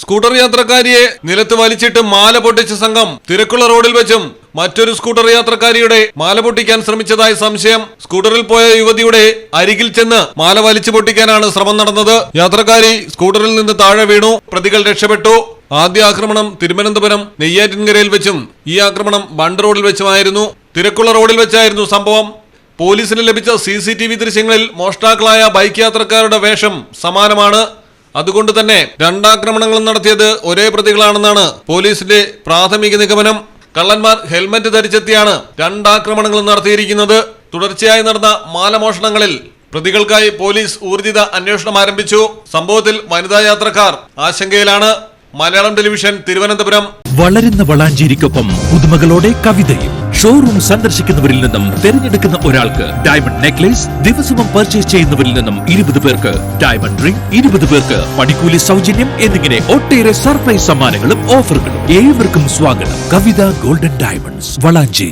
Scooter യാത്രക്കാരിയെ നിലത്ത് വലിച്ചിട്ട് മാല പൊട്ടിച്ച സംഘം തിരക്കുള്ള റോഡിൽ വെച്ചും മറ്റൊരു സ്കൂട്ടർ യാത്രക്കാരിയുടെ മാല പൊട്ടിക്കാൻ ശ്രമിച്ചതായി സംശയം. സ്കൂട്ടറിൽ പോയ യുവതിയുടെ അരികിൽ ചെന്ന് മാല വലിച്ചു പൊട്ടിക്കാനാണ് ശ്രമം നടന്നത്. യാത്രക്കാരി സ്കൂട്ടറിൽ നിന്ന് താഴെ വീണു. പ്രതികൾ രക്ഷപ്പെട്ടു. ആദ്യ ആക്രമണം തിരുവനന്തപുരം നെയ്യാറ്റിൻകരയിൽ വെച്ചും ഈ ആക്രമണം ബണ്ട് റോഡിൽ വെച്ചുമായിരുന്നു. തിരക്കുള്ള റോഡിൽ വെച്ചായിരുന്നു സംഭവം. പോലീസിന് ലഭിച്ച സി ദൃശ്യങ്ങളിൽ മോഷ്ടാക്കളായ ബൈക്ക് യാത്രക്കാരുടെ വേഷം സമാനമാണ്. അതുകൊണ്ട് തന്നെ രണ്ടാക്രമണങ്ങളും നടത്തിയത് ഒരേ പ്രതികളാണെന്നാണ് പോലീസിന്റെ പ്രാഥമിക നിഗമനം. കള്ളന്മാർ ഹെൽമെറ്റ് ധരിച്ചെത്തിയാണ് രണ്ടാക്രമണങ്ങളും നടത്തിയിരിക്കുന്നത്. തുടർച്ചയായി നടന്ന മാലമോഷണങ്ങളിൽ പ്രതികൾക്കായി പോലീസ് ഊർജിത അന്വേഷണം ആരംഭിച്ചു. സംഭവത്തിൽ വനിതാ യാത്രക്കാർ ആശങ്കയിലാണ്. മലയാളം ടെലിവിഷൻ തിരുവനന്തപുരം. വളരുന്ന വളാഞ്ചേരിക്കൊപ്പം പുതുമകളോടെ കവിതയും. ഷോറൂം സന്ദർശിക്കുന്നവരിൽ നിന്നും തിരഞ്ഞെടുക്കുന്ന ഒരാൾക്ക് ഡയമണ്ട് നെക്ലേസ് ദിവസവും പർച്ചേസ് ചെയ്യുന്നവരിൽ നിന്നും ഇരുപത് പേർക്ക് ഡയമണ്ട് റിംഗ് ഇരുപത് പേർക്ക് പണിക്കൂലി സൗജന്യം എന്നിങ്ങനെ ഒട്ടേറെ സർപ്രൈസ് സമ്മാനങ്ങളും ഓഫറുകളും ഏവർക്കും സ്വാഗതം. Kavitha golden diamonds Valanchery.